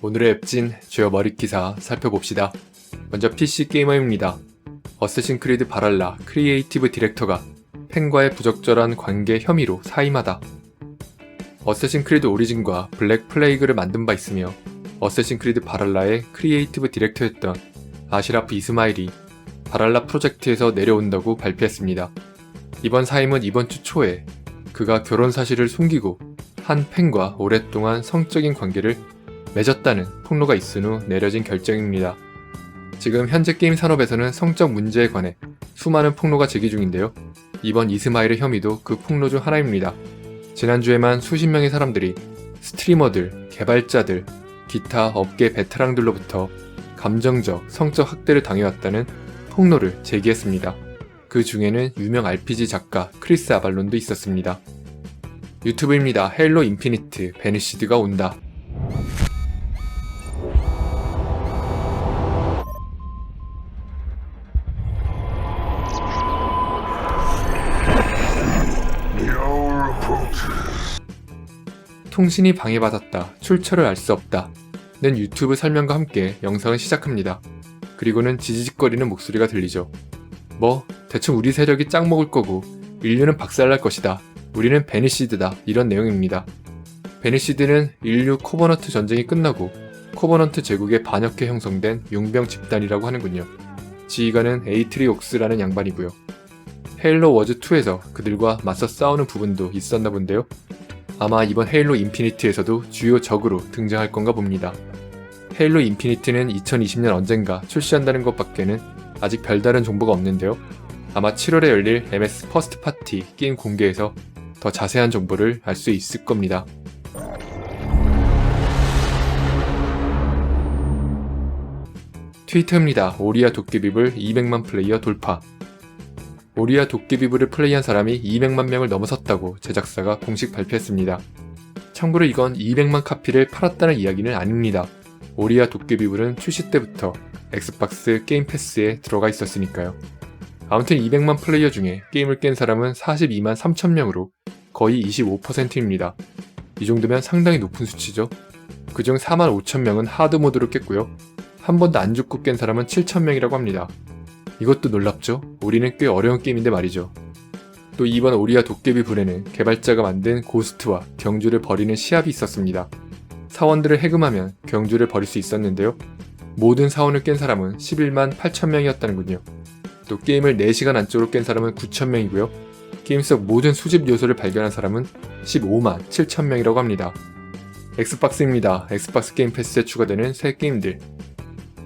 오늘의 앱진 주요 머릿 기사 살펴봅시다. 먼저 PC 게이머입니다. 어쌔신 크리드 바랄라 크리에이티브 디렉터가 팬과의 부적절한 관계 혐의로 사임하다. 어쌔신 크리드 오리진과 블랙 플레이그를 만든 바 있으며 어쌔신 크리드 바랄라의 크리에이티브 디렉터였던 아시라프 이스마일이 바랄라 프로젝트에서 내려온다고 발표했습니다. 이번 사임은 이번 주 초에 그가 결혼 사실을 숨기고 한 팬과 오랫동안 성적인 관계를 맺었다는 폭로가 있은 후 내려진 결정입니다. 지금 현재 게임 산업에서는 성적 문제에 관해 수많은 폭로가 제기 중인데요. 이번 이스마일의 혐의도 그 폭로 중 하나입니다. 지난주에만 수십 명의 사람들이 스트리머들, 개발자들, 기타 업계 베테랑들로부터 감정적, 성적 학대를 당해왔다는 폭로를 제기했습니다. 그 중에는 유명 RPG 작가 크리스 아발론도 있었습니다. 유튜브입니다. 헬로 인피니트 베니시드가 온다. 통신이 방해받았다. 출처를 알 수 없다. 는 유튜브 설명과 함께 영상을 시작합니다. 그리고는 지지직거리는 목소리가 들리죠. 뭐, 대충 우리 세력이 짱 먹을 거고, 인류는 박살날 것이다. 우리는 베니시드다. 이런 내용입니다. 베니시드는 인류 코버넌트 전쟁이 끝나고 코버넌트 제국의 반역해 형성된 용병 집단이라고 하는군요. 지휘관은 에이트리옥스라는 양반이고요. 헤일로 워즈2에서 그들과 맞서 싸우는 부분도 있었나 본데요. 아마 이번 헤일로 인피니트에서도 주요 적으로 등장할 건가 봅니다. 헤일로 인피니트는 2020년 언젠가 출시한다는 것밖에는 아직 별다른 정보가 없는데요. 아마 7월에 열릴 MS 퍼스트 파티 게임 공개에서 더 자세한 정보를 알 수 있을 겁니다. 트위터입니다. 오리아 도깨비불 200만 플레이어 돌파. 오리아 도깨비불을 플레이한 사람이 200만 명을 넘어섰다고 제작사가 공식 발표했습니다. 참고로 이건 200만 카피를 팔았다는 이야기는 아닙니다. 오리아 도깨비불은 출시 때부터 엑스박스 게임 패스에 들어가 있었으니까요. 아무튼 200만 플레이어 중에 게임을 깬 사람은 42만 3천 명으로 거의 25%입니다. 이 정도면 상당히 높은 수치죠. 그중 4만 5천 명은 하드 모드로 깼고요. 한 번도 안 죽고 깬 사람은 7천 명이라고 합니다. 이것도 놀랍죠? 우리는 꽤 어려운 게임인데 말이죠. 또 이번 오리아 도깨비 불에는 개발자가 만든 고스트와 경주를 벌이는 시합이 있었습니다. 사원들을 해금하면 경주를 벌일 수 있었는데요. 모든 사원을 깬 사람은 11만 8천 명이었다는군요. 또 게임을 4시간 안쪽으로 깬 사람은 9천 명이고요. 게임 속 모든 수집 요소를 발견한 사람은 15만 7천 명이라고 합니다. 엑스박스입니다. 엑스박스 게임 패스에 추가되는 새 게임들.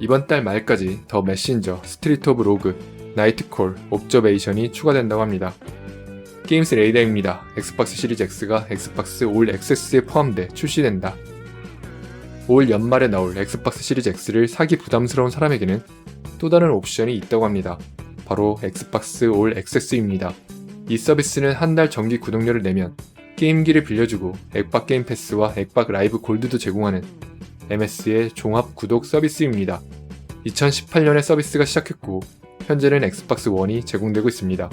이번 달 말까지 더 메신저, 스트리트 오브 로그, 나이트콜, 옵저베이션이 추가된다고 합니다. 게임스 레이더입니다. 엑스박스 시리즈 X가 엑스박스 올 액세스에 포함돼 출시된다. 올 연말에 나올 엑스박스 시리즈 X를 사기 부담스러운 사람에게는 또 다른 옵션이 있다고 합니다. 바로 엑스박스 올 액세스입니다. 이 서비스는 한 달 정기 구독료를 내면 게임기를 빌려주고 엑박 게임 패스와 엑박 라이브 골드도 제공하는 MS의 종합 구독 서비스입니다. 2018년에 서비스가 시작했고 현재는 엑스박스 1이 제공되고 있습니다.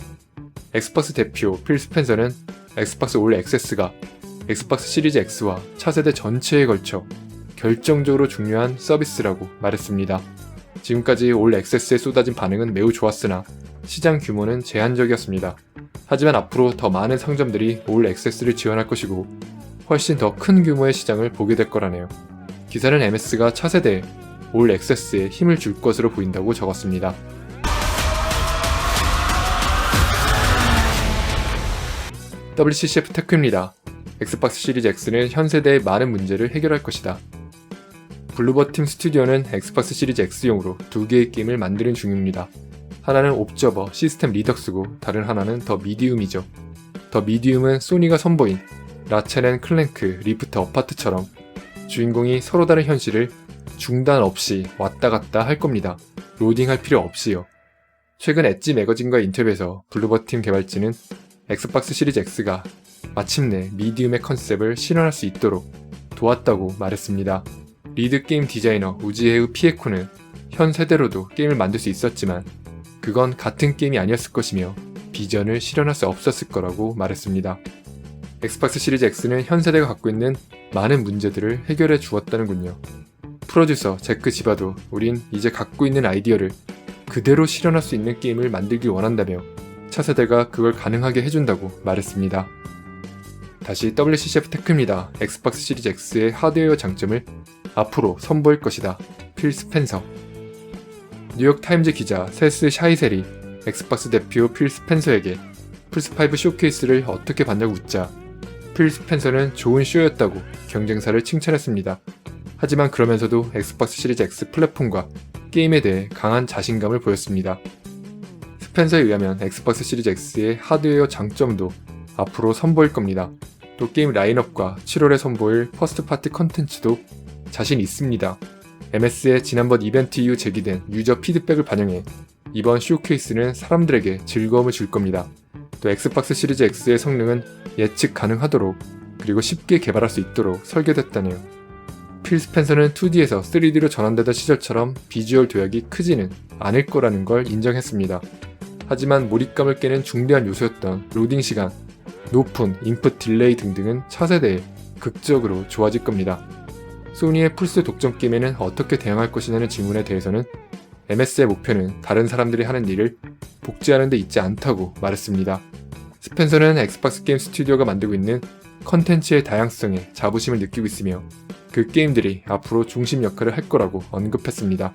엑스박스 대표 필 스펜서는 엑스박스 올 액세스가 엑스박스 시리즈 X와 차세대 전체에 걸쳐 결정적으로 중요한 서비스라고 말했습니다. 지금까지 올 액세스에 쏟아진 반응은 매우 좋았으나 시장 규모는 제한적이었습니다. 하지만 앞으로 더 많은 상점들이 올 액세스를 지원할 것이고 훨씬 더 큰 규모의 시장을 보게 될 거라네요. 기사는 MS가 차세대 올 액세스에 힘을 줄 것으로 보인다고 적었습니다. WCCF 테크입니다. 엑스박스 시리즈 X는 현 세대의 많은 문제를 해결할 것이다. 블루버 팀 스튜디오는 엑스박스 시리즈 X용으로 두 개의 게임을 만드는 중입니다. 하나는 옵저버 시스템 리덕스고 다른 하나는 더 미디움이죠. 더 미디움은 소니가 선보인 라첸 클랭크 리프트 어파트처럼 주인공이 서로 다른 현실을 중단 없이 왔다 갔다 할 겁니다. 로딩할 필요 없이요. 최근 엣지 매거진과 인터뷰에서 블루버팀 개발진은 엑스박스 시리즈 X가 마침내 미디움의 컨셉을 실현할 수 있도록 도왔다고 말했습니다. 리드 게임 디자이너 우지헤우 피에코는 현 세대로도 게임을 만들 수 있었지만 그건 같은 게임이 아니었을 것이며 비전을 실현할 수 없었을 거라고 말했습니다. 엑스박스 시리즈 X는 현 세대가 갖고 있는 많은 문제들을 해결해 주었다는군요. 프로듀서 제크 지바도 우린 이제 갖고 있는 아이디어를 그대로 실현할 수 있는 게임을 만들길 원한다며 차세대가 그걸 가능하게 해준다고 말했습니다. 다시 WCCF 테크입니다. 엑스박스 시리즈 X의 하드웨어 장점을 앞으로 선보일 것이다. 필 스펜서 뉴욕 타임즈 기자 세스 샤이셀이 엑스박스 대표 필 스펜서에게 플스5 쇼케이스를 어떻게 봤냐고 묻자 필 스펜서는 좋은 쇼였다고 경쟁사를 칭찬했습니다. 하지만 그러면서도 엑스박스 시리즈 X 플랫폼과 게임에 대해 강한 자신감을 보였습니다. 스펜서에 의하면 엑스박스 시리즈 X의 하드웨어 장점도 앞으로 선보일 겁니다. 또 게임 라인업과 7월에 선보일 퍼스트 파티 컨텐츠도 자신 있습니다. MS의 지난번 이벤트 이후 제기된 유저 피드백을 반영해 이번 쇼케이스는 사람들에게 즐거움을 줄 겁니다. 또 엑스박스 시리즈 X의 성능은 예측 가능하도록 그리고 쉽게 개발할 수 있도록 설계됐다네요. 필 스펜서는 2D에서 3D로 전환되던 시절처럼 비주얼 도약이 크지는 않을 거라는 걸 인정했습니다. 하지만 몰입감을 깨는 중대한 요소였던 로딩 시간, 높은 인풋 딜레이 등등은 차세대에 극적으로 좋아질 겁니다. 소니의 플스 독점 게임에는 어떻게 대응할 것이냐는 질문에 대해서는 MS의 목표는 다른 사람들이 하는 일을 복제하는 데 있지 않다고 말했습니다. 스펜서는 엑스박스 게임 스튜디오가 만들고 있는 컨텐츠의 다양성에 자부심을 느끼고 있으며 그 게임들이 앞으로 중심 역할을 할 거라고 언급했습니다.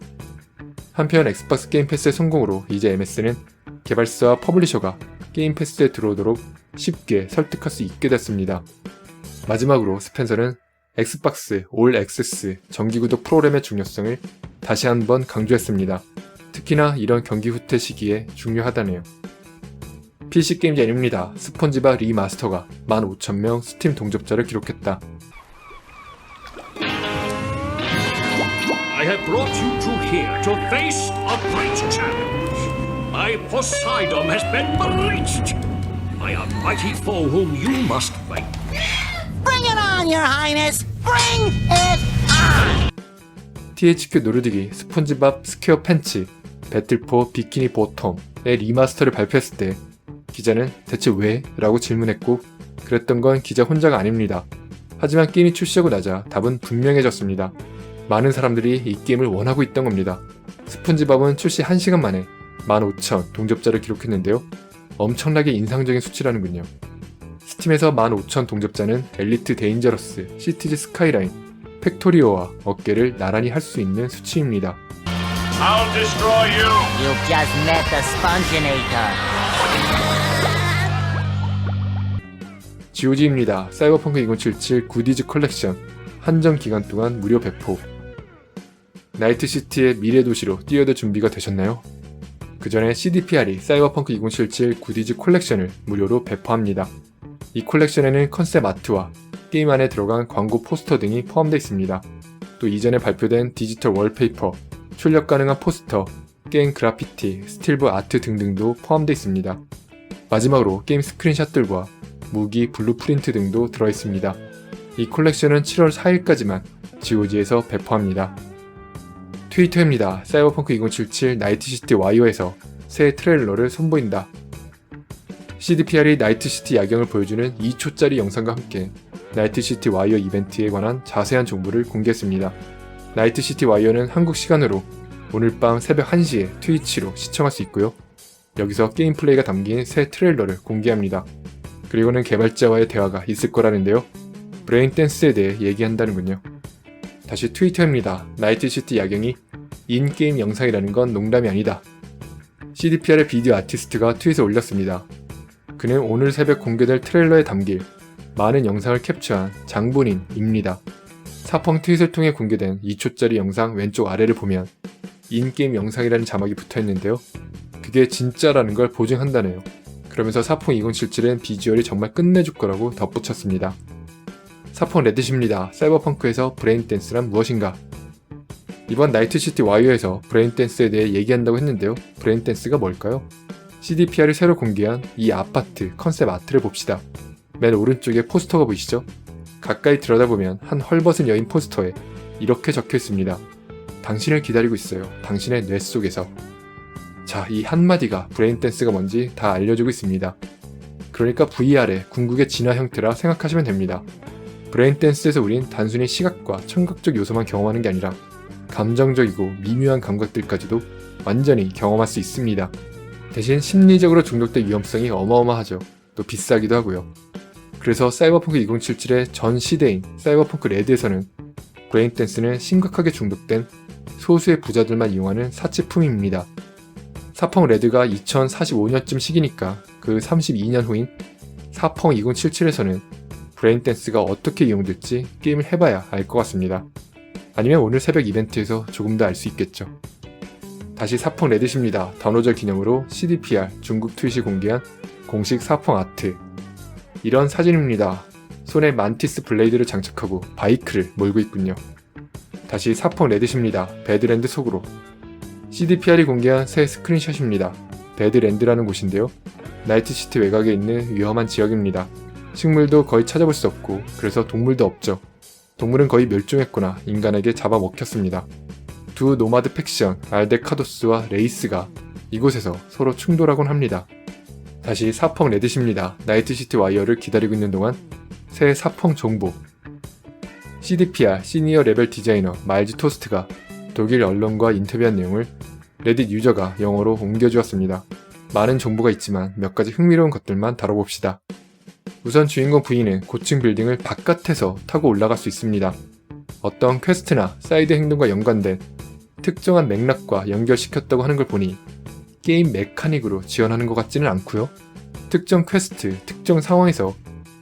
한편 엑스박스 게임 패스의 성공으로 이제 MS는 개발사와 퍼블리셔가 게임 패스에 들어오도록 쉽게 설득할 수 있게 됐습니다. 마지막으로 스펜서는 엑스박스 올 액세스 정기구독 프로그램의 중요성을 다시 한번 강조했습니다. 특히나 이런 경기 후퇴 시기에 중요하다네요. PC게임즈 애니입니다. 스폰지바 리마스터가 15,000명 스팀 동접자를 기록했다. I have brought you two here to face a great challenge. My Poseidon has been breached by a mighty foe whom you must fight. On, Your Highness! Bring it on! THQ 노르딕이 스폰지밥 스퀘어 팬츠, 배틀포 비키니 보텀의 리마스터를 발표했을 때 기자는 대체 왜? 라고 질문했고 그랬던 건 기자 혼자가 아닙니다. 하지만 게임이 출시하고 나자 답은 분명해졌습니다. 많은 사람들이 이 게임을 원하고 있던 겁니다. 스폰지밥은 출시 1시간 만에 15,000 동접자를 기록했는데요. 엄청나게 인상적인 수치라는군요. 스팀에서 15,000 동접자는 엘리트 데인저러스, 시티즈 스카이라인, 팩토리오와 어깨를 나란히 할 수 있는 수치입니다. I'll destroy you! You've just met the Sponginator. GOG입니다. 사이버펑크 2077 구디즈 컬렉션 한정 기간 동안 무료 배포. 나이트시티의 미래 도시로 뛰어들 준비가 되셨나요? 그 전에 CDPR이 사이버펑크 2077 구디즈 콜렉션을 무료로 배포합니다. 이 콜렉션에는 컨셉 아트와 게임 안에 들어간 광고 포스터 등이 포함되어 있습니다. 또 이전에 발표된 디지털 월페이퍼, 출력 가능한 포스터, 게임 그래피티, 스틸브 아트 등등도 포함되어 있습니다. 마지막으로 게임 스크린샷들과 무기, 블루프린트 등도 들어있습니다. 이 콜렉션은 7월 4일까지만 GOG에서 배포합니다. 트위터입니다. 사이버펑크 2077 나이트시티 와이어에서 새 트레일러를 선보인다. CDPR이 나이트시티 야경을 보여주는 2초짜리 영상과 함께 나이트시티 와이어 이벤트에 관한 자세한 정보를 공개했습니다. 나이트시티 와이어는 한국 시간으로 오늘 밤 새벽 1시에 트위치로 시청할 수 있고요. 여기서 게임 플레이가 담긴 새 트레일러를 공개합니다. 그리고는 개발자와의 대화가 있을 거라는데요. 브레인 댄스에 대해 얘기한다는군요. 다시 트위터입니다. 나이트시티 야경이 인게임 영상이라는 건 농담이 아니다. CDPR의 비디오 아티스트가 트윗에 올렸습니다. 그는 오늘 새벽 공개될 트레일러에 담길 많은 영상을 캡처한 장본인입니다. 사펑 트윗을 통해 공개된 2초짜리 영상 왼쪽 아래를 보면 인게임 영상이라는 자막이 붙어 있는데요. 그게 진짜라는 걸 보증한다네요. 그러면서 사펑 2077은 비주얼이 정말 끝내줄 거라고 덧붙였습니다. 사펑 레드십니다. 사이버펑크에서 브레인 댄스란 무엇인가? 이번 나이트시티 와이어에서 브레인 댄스에 대해 얘기한다고 했는데요. 브레인 댄스가 뭘까요? CDPR이 새로 공개한 이 아파트 컨셉 아트를 봅시다. 맨 오른쪽에 포스터가 보이시죠? 가까이 들여다보면 한 헐벗은 여인 포스터에 이렇게 적혀 있습니다. 당신을 기다리고 있어요. 당신의 뇌 속에서. 자, 이 한마디가 브레인 댄스가 뭔지 다 알려주고 있습니다. 그러니까 VR의 궁극의 진화 형태라 생각하시면 됩니다. 브레인 댄스에서 우린 단순히 시각과 청각적 요소만 경험하는 게 아니라 감정적이고 미묘한 감각들까지도 완전히 경험할 수 있습니다. 대신 심리적으로 중독될 위험성이 어마어마하죠. 또 비싸기도 하고요. 그래서 사이버펑크 2077의 전 시대인 사이버펑크 레드에서는 브레인댄스는 심각하게 중독된 소수의 부자들만 이용하는 사치품입니다. 사펑 레드가 2045년쯤 시기니까 그 32년 후인 사펑 2077에서는 브레인댄스가 어떻게 이용될지 게임을 해봐야 알 것 같습니다. 아니면 오늘 새벽 이벤트에서 조금 더 알 수 있겠죠. 다시 사펑 레드십니다. 단오절 기념으로 CDPR 중국 트윗이 공개한 공식 사펑 아트. 이런 사진입니다. 손에 만티스 블레이드를 장착하고 바이크를 몰고 있군요. 다시 사펑 레드십니다. 배드랜드 속으로. CDPR이 공개한 새 스크린샷입니다. 배드랜드라는 곳인데요. 나이트시티 외곽에 있는 위험한 지역입니다. 식물도 거의 찾아볼 수 없고 그래서 동물도 없죠. 동물은 거의 멸종했거나 인간에게 잡아먹혔습니다. 두 노마드 팩션 알데카도스와 레이스가 이곳에서 서로 충돌하곤 합니다. 다시 사펑 레드십니다. 나이트시티 와이어를 기다리고 있는 동안 새 사펑 정보 CDPR 시니어 레벨 디자이너 마일즈 토스트가 독일 언론과 인터뷰한 내용을 레딧 유저가 영어로 옮겨주었습니다. 많은 정보가 있지만 몇 가지 흥미로운 것들만 다뤄봅시다. 우선 주인공 부인은 고층 빌딩을 바깥에서 타고 올라갈 수 있습니다. 어떤 퀘스트나 사이드 행동과 연관된 특정한 맥락과 연결시켰다고 하는 걸 보니 게임 메카닉으로 지원하는 것 같지는 않고요. 특정 퀘스트, 특정 상황에서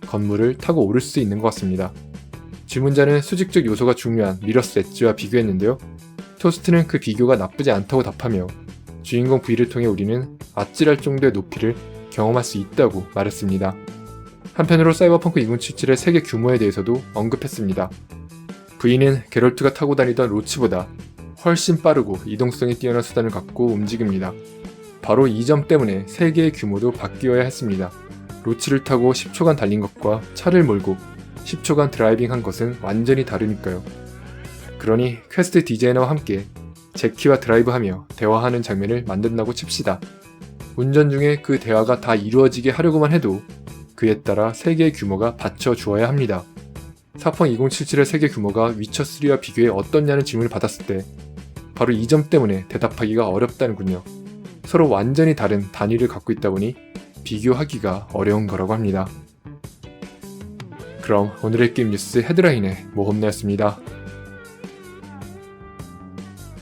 건물을 타고 오를 수 있는 것 같습니다. 질문자는 수직적 요소가 중요한 미러스 엣지와 비교했는데요. 토스트는 그 비교가 나쁘지 않다고 답하며 주인공 부위를 통해 우리는 아찔할 정도의 높이를 경험할 수 있다고 말했습니다. 한편으로 사이버펑크 2077의 세계 규모에 대해서도 언급했습니다. 부인은 게롤트가 타고 다니던 로치보다 훨씬 빠르고 이동성이 뛰어난 수단을 갖고 움직입니다. 바로 이 점 때문에 세계의 규모도 바뀌어야 했습니다. 로치를 타고 10초간 달린 것과 차를 몰고 10초간 드라이빙 한 것은 완전히 다르니까요. 그러니 퀘스트 디자이너와 함께 제키와 드라이브하며 대화하는 장면을 만든다고 칩시다. 운전 중에 그 대화가 다 이루어지게 하려고만 해도 그에 따라 세계의 규모가 받쳐주어야 합니다. 사펑 2077의 세계 규모가 위쳐3와 비교해 어떻냐는 질문을 받았을 때 바로 이 점 때문에 대답하기가 어렵다는군요. 서로 완전히 다른 단위를 갖고 있다 보니 비교하기가 어려운 거라고 합니다. 그럼 오늘의 게임 뉴스 헤드라인의 모험내였습니다.